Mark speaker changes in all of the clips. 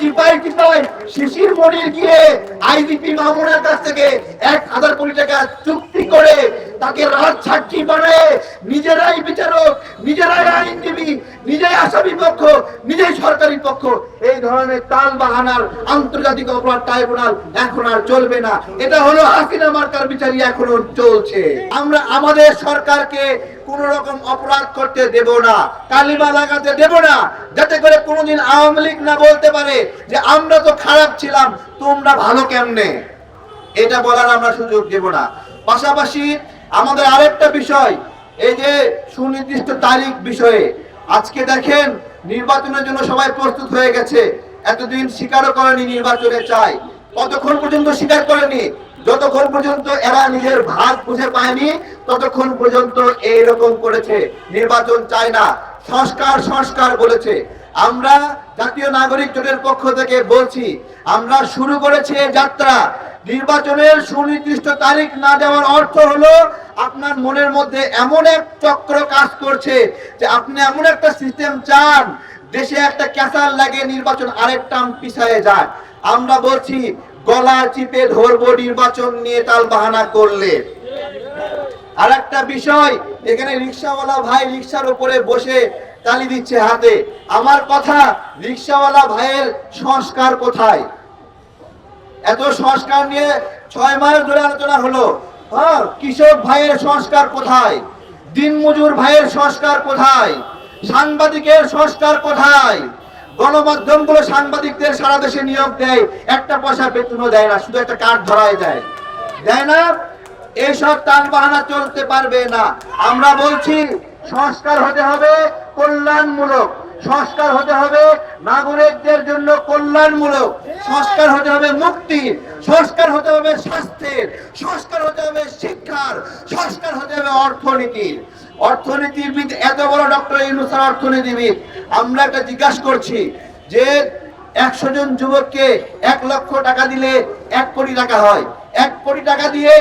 Speaker 1: চিপাই চিপাই শিশির মনির গিয়ে আইজিপি মামুনের কাছ থেকে এক হাজার কোটি টাকা চুক্তি করে তাকে রাজ সাক্ষী বানায় নিজেরাই বিচারক, নিজেরাই আইনজীবী, নিজেই আসামি পক্ষ, নিজেই সরকারি পক্ষ। এই ধরনের তাল বাহানার আন্তর্জাতিক অপরাধ ট্রাইব্যুনাল এখন আর চলবে না। এটা হলো হাসিনা মার্কার বিচারই এখনও চলছে। আমরা আমাদের সরকারকে কোন রকম অপরাধ করতে দেব না, কালিমা লাগাতে দেব না, যাতে করে কোনোদিন আওয়ামী লীগ না বলতে পারে যে আমরা তো খারাপ ছিলাম, তোমরা ভালো কেমনে? এটা বলার আমরা সুযোগ দেব না। পাশাপাশি আমাদের আরেকটা বিষয়, এই যে সুনির্দিষ্ট তারিখ বিষয়ে। আজকে দেখেন, নির্বাচনের জন্য সবাই প্রস্তুত হয়ে গেছে। এতদিন স্বীকারও করেনি নির্বাচনে চাই। কতক্ষণ পর্যন্ত স্বীকার করেনি? যতক্ষণ পর্যন্ত এরা নিজের ভাগ বুঝে পায়নি, ততক্ষণ পর্যন্ত এইরকম করেছে। নির্বাচন চায় না, সংস্কার সংস্কার বলেছে। আমরা জাতীয় নাগরিক জোটের পক্ষ থেকে বলছি, আমরা শুরু করেছি যাত্রা। নির্বাচনের সুনির্দিষ্ট তারিখ না দেওয়ার অর্থ হলো আপনার মনের মধ্যে এমন এক চক্র কাজ করছে যে আপনি এমন একটা সিস্টেম চান, দেশে একটা ক্যাসাল লাগে নির্বাচন আরেক টার্ম পিছায় যায়। আমরা বলছি, গলা চিপে ধরবো নির্বাচন নিয়ে তাল বাহানা করলে। আর একটা বিষয়, এখানে রিক্সাওয়ালা ভাই রিক্সার উপরে বসে তালি দিচ্ছে হাতে। আমার কথা, রিক্সাওয়ালা ভাইয়ের সংস্কার কোথায়? এত সংস্কার নিয়ে ছয় মাস ধরে আলোচনা হলো। হ্যাঁ কৃষক ভাইয়ের সংস্কার কোথায়? দিনমজুর ভাইয়ের সংস্কার কোথায়? সাংবাদিকের সংস্কার কোথায়? গণমাধ্যমগুলো সাংবাদিকদের সারা দেশে নিয়োগ দেয়, একটা পয়সা বেতনও দেয় না, শুধু একটা কার্ড ধরায় দেয়। দেয় না এইসব টান বাহানা চলতে পারবে না। আমরা বলছি, সংস্কার হতে হবে কল্যাণমূলক। সংস্কার হতে হবে নাগরিকদের জন্য কল্যাণমূলক। সংস্কার হতে হবে মুক্তির সংস্কার হতে হবে স্বাস্থ্যের সংস্কার হতে হবে শিক্ষার, সংস্কার হতে হবে অর্থনীতির অর্থনীতিবিদ এত বড় ডক্টর ইউনুসার অর্থনীতিবিদ, আমরা একটা জিজ্ঞাসা করছি যে একশো জন যুবককে এক লক্ষ টাকা দিলে এক কোটি টাকা হয়। এক কোটি টাকা দিয়ে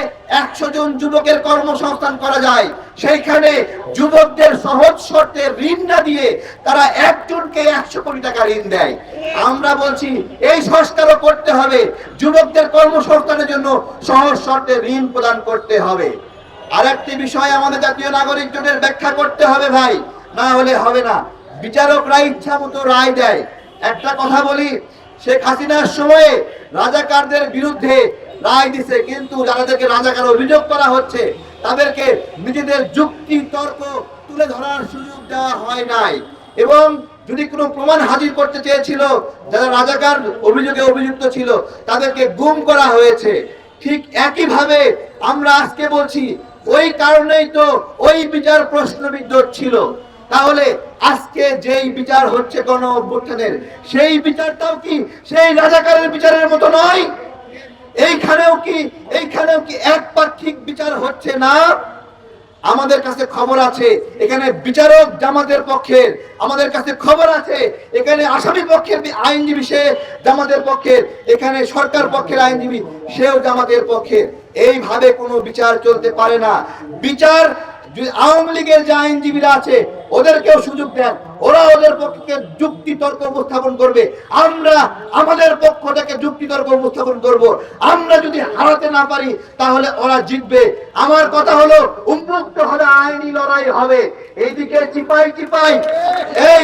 Speaker 1: একশো জন যুবকের কর্মসংস্থান করা যায়। সেইখানে যুবকদের সহজ শর্তে ঋণ না দিয়ে তারা একজনকে একশো কোটি টাকা ঋণ দেয়। আমরা বলছি, এই সংস্কারও করতে হবে। যুবকদের কর্মসংস্থানের জন্য সহজ শর্তে ঋণ প্রদান করতে হবে। আরেকটি বিষয় আমাদের জাতীয় নাগরিক জোটের ব্যাখ্যা করতে হবে ভাই, না হলে হবে না। বিচারকরা ইচ্ছা মতো রায় দেয়। একটা কথা বলি, শেখ হাসিনার সময়ে রাজাকারদের বিরুদ্ধে রায় দিছে, কিন্তু যাদেরকে রাজাকার অভিযোগ করা হচ্ছে, তাদেরকে নিজেদের যুক্তি তর্ক তুলে ধরার সুযোগ দেওয়া হয় নাই। এবং যদি কোনো প্রমাণ হাজির করতে চেয়েছিল, যারা রাজাকার অভিযোগে অভিযুক্ত ছিল, তাদেরকে গুম করা হয়েছে। ঠিক একইভাবে আমরা আজকে বলছি, ওই কারণেই তো ওই বিচার প্রশ্নবিদ্ধ ছিল। তাহলে আজকে যেই বিচার হচ্ছে গণ অভ্যুত্থানের সেই বিচারটাও কি সেই রাজাকারের বিচারের মতো নয়? এইখানেও কি এইখানেও কি একপাক্ষিক বিচার হচ্ছে না? আমাদের কাছে খবর আছে, এখানে বিচারক জামাতের পক্ষের আমাদের কাছে খবর আছে, এখানে আসামি পক্ষের আইনজীবী, সে জামাতের পক্ষের এখানে সরকার পক্ষের আইনজীবী, সেও জামাতের পক্ষের এইভাবে কোনো বিচার চলতে পারে না। বিচার আওয়ামী লীগের যে আইনজীবীরা আছে ওদেরকেও সুযোগ দেন। ওরা ওদের পক্ষে যুক্তি তর্ক উপস্থাপন করবে। আমরা আমাদের পক্ষ থেকে যুক্তি তর্ক উপস্থাপন করব। আমরা যদি হারাতে না পারি, তাহলে ওরা জিতবে। আমার কথা হলো, উন্মুক্ত হলে আইনি লড়াই হবে। এইদিকে চিপাই চিপাই। এই